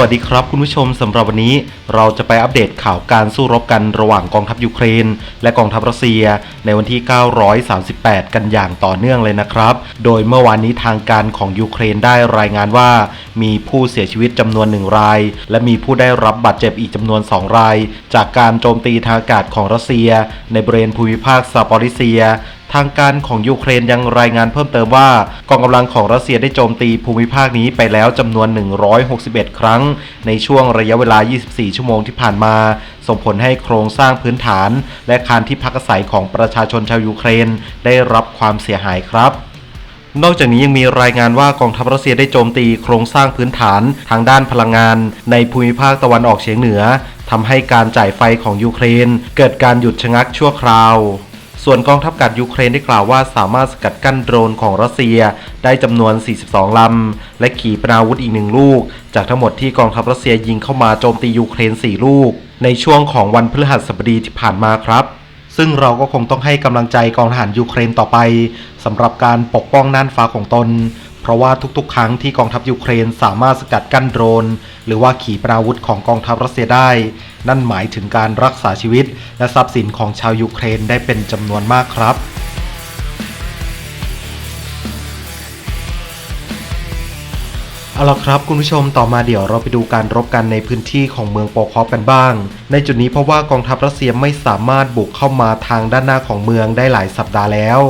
วัสดีครับคุณผู้ชมสำหรับวันนี้เราจะไปอัปเดตข่าวการสู้รบกันระหว่างกองทัพยูเครน และกองทัพรัสเซีย ในวันที่ 938 กันอย่างต่อเนื่องเลยนะครับ โดยเมื่อวานนี้ทางการของยูเครนได้รายงานว่า มีผู้เสียชีวิตจำนวนหนึ่งราย และมีผู้ได้รับบาดเจ็บอีกจำนวน 2 ราย จากการโจมตีทางอากาศของรัสเซีย ในบริเวณภูมิภาคซาปอริเซีย ทางการของยูเครนยังรายงานเพิ่มเติมว่ากองกำลังของรัสเซียได้โจมตีภูมิภาคนี้ไปแล้วจำนวน 161 ครั้ง ในช่วงระยะเวลา 24 ชั่วโมงที่ผ่านมา ส่งผลให้โครงสร้างพื้นฐาน และคานที่พักอาศัยของประชาชนชาวยูเครน ได้รับความเสียหายครับนอกจากนี้ยังมีรายงานว่ากองทัพรัสเซียได้โจมตีโครงสร้างพื้นฐานทางด้านพลังงาน ในภูมิภาคตะวันออกเฉียงเหนือทำให้การจ่ายไฟของยูเครน เกิดการหยุดชะงักชั่วคราว ส่วนกองทัพอากาศยูเครนได้กล่าวว่าสามารถสกัดกั้นโดรนของรัสเซียได้จำนวน 42 ลำ และขีปนาวุธอีกหนึ่งลูก จากทั้งหมดที่กองทัพรัสเซียยิงเข้ามาโจมตียูเครน 4 ลูก ในช่วงของวันพฤหัสบดีที่ผ่านมาครับ ซึ่งเราก็คงต้องให้กำลังใจกองทหารยูเครนต่อไปสำหรับการปกป้องน่านฟ้าของตน ราะว่าทุกๆ ครั้งที่กองทัพยูเครนสามารถสกัดกั้นโดรน หรือว่าขีปนาวุธของกองทัพรัสเซียได้ นั่นหมายถึงการรักษาชีวิต และทรัพย์สินของชาวยูเครนได้เป็นจำนวนมากครับเอาละครับคุณผู้ชมต่อมาเดี๋ยวเราไปดูการรบกันในพื้นที่ของเมืองโปคอฟกันบ้าง ในจุดนี้เพราะว่ากองทัพรัสเซียไม่สามารถบุกเข้ามาทางด้านหน้าของเมืองได้หลายสัปดาห์แล้ว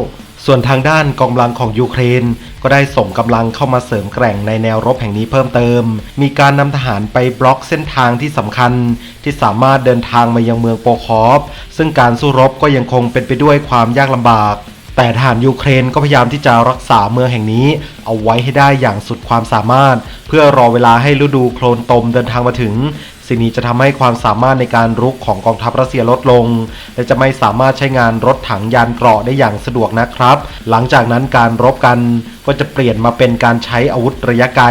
ส่วนทางด้านกองกำลังของยูเครน ก็ได้ส่งกำลังเข้ามาเสริมแกร่งในแนวรบแห่งนี้เพิ่มเติม มีการนำทหารไปบล็อกเส้นทางที่สำคัญ ที่สามารถเดินทางมายังเมืองโปคอฟซึ่งการสู้รบก็ยังคงเป็นไปด้วยความยากลำบาก แต่ทหารยูเครนก็พยายามที่จะรักษาเมืองแห่งนี้ เอาไว้ให้ได้อย่างสุดความสามารถ เพื่อรอเวลาให้ฤดูโคลนตมเดินทางมาถึง สิ่งนี้จะทำให้ความสามารถในการรุกของกองทัพรัสเซียลดลง และจะไม่สามารถใช้งานรถถังยานเกราะได้อย่างสะดวกนะครับ หลังจากนั้นการรบกันก็จะเปลี่ยนมาเป็นการใช้อาวุธระยะไกล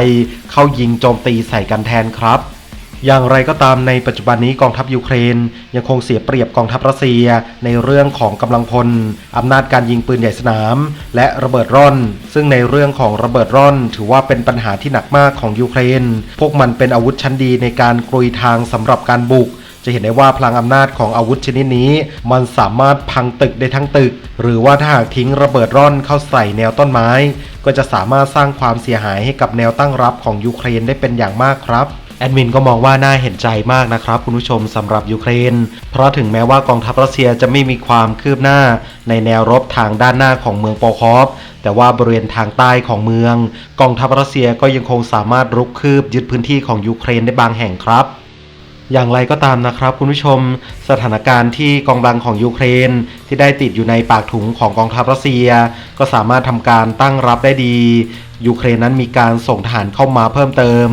เข้ายิงโจมตีใส่กันแทนครับ อย่างไรก็ตามในปัจจุบันนี้กองทัพยูเครน ยังคงเสียเปรียบกองทัพรัสเซียในเรื่องของกำลังพลอำนาจการยิงปืนใหญ่สนาม และระเบิดร่อน ซึ่งในเรื่องของระเบิดร่อน ถือว่าเป็นปัญหาที่หนักมากของยูเครน พวกมันเป็นอาวุธชั้นดีในการกลุยทางสำหรับการบุกจะเห็นได้ว่าพลังอำนาจของอาวุธชนิดนี้ มันสามารถพังตึกได้ทั้งตึก หรือว่าถ้าหากทิ้งระเบิดร่อนเข้าใส่แนวต้นไม้ ก็จะสามารถสร้างความเสียหายให้กับแนวตั้งรับของยูเครนได้เป็นอย่างมากครับ แอดมินก็มองว่าน่าเห็นใจมากนะครับคุณผู้ชมสำหรับยูเครน เพราะถึงแม้ว่ากองทัพรัสเซียจะไม่มีความคืบหน้าในแนวรบทางด้านหน้าของเมืองโปคอฟแต่ว่าบริเวณทางใต้ของเมือง กองทัพรัสเซียก็ยังคงสามารถรุกคืบยึดพื้นที่ของยูเครนได้บางแห่งครับอย่างไรก็ตามนะครับคุณผู้ชม สถานการณ์ที่กองกำลังของยูเครน ที่ได้ติดอยู่ในปากถุงของกองทัพรัสเซีย ก็สามารถทำการตั้งรับได้ดี ยูเครนนั้นมีการส่งทหารเข้ามาเพิ่มเติม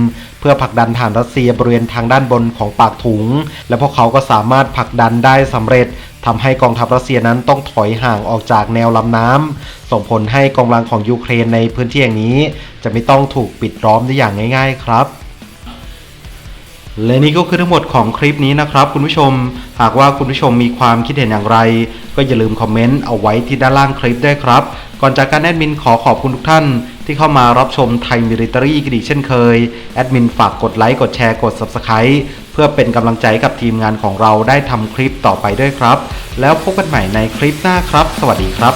พื่อผลักดันฐานรัสเซียบริเวณทางด้านบนของปากถุง และพวกเขาก็สามารถผลักดันได้สำเร็จทำให้กองทัพรัสเซียนั้นต้องถอยห่างออกจากแนวลำน้ำส่งผลให้กองกำลังของยูเครนในพื้นที่อย่างนี้ จะไม่ต้องถูกปิดล้อมได้อย่างง่าย ๆ ครับและนี่ก็คือทั้งหมดของคลิปนี้นะครับคุณผู้ชม หากว่าคุณผู้ชมมีความคิดเห็นอย่างไร ก็อย่าลืมคอมเมนต์เอาไว้ที่ด้านล่างคลิปด้วยครับ ก่อนจากการแอดมินขอขอบคุณทุกท่าน ที่เข้ามารับชมไทยมิลิตรีกันอีกเช่นเคย แอดมินฝากกดไลค์ กดแชร์ กด Subscribe เพื่อเป็นกำลังใจกับทีมงานของเราได้ทำคลิปต่อไปด้วยครับ แล้วพบกันใหม่ในคลิปหน้าครับ สวัสดีครับ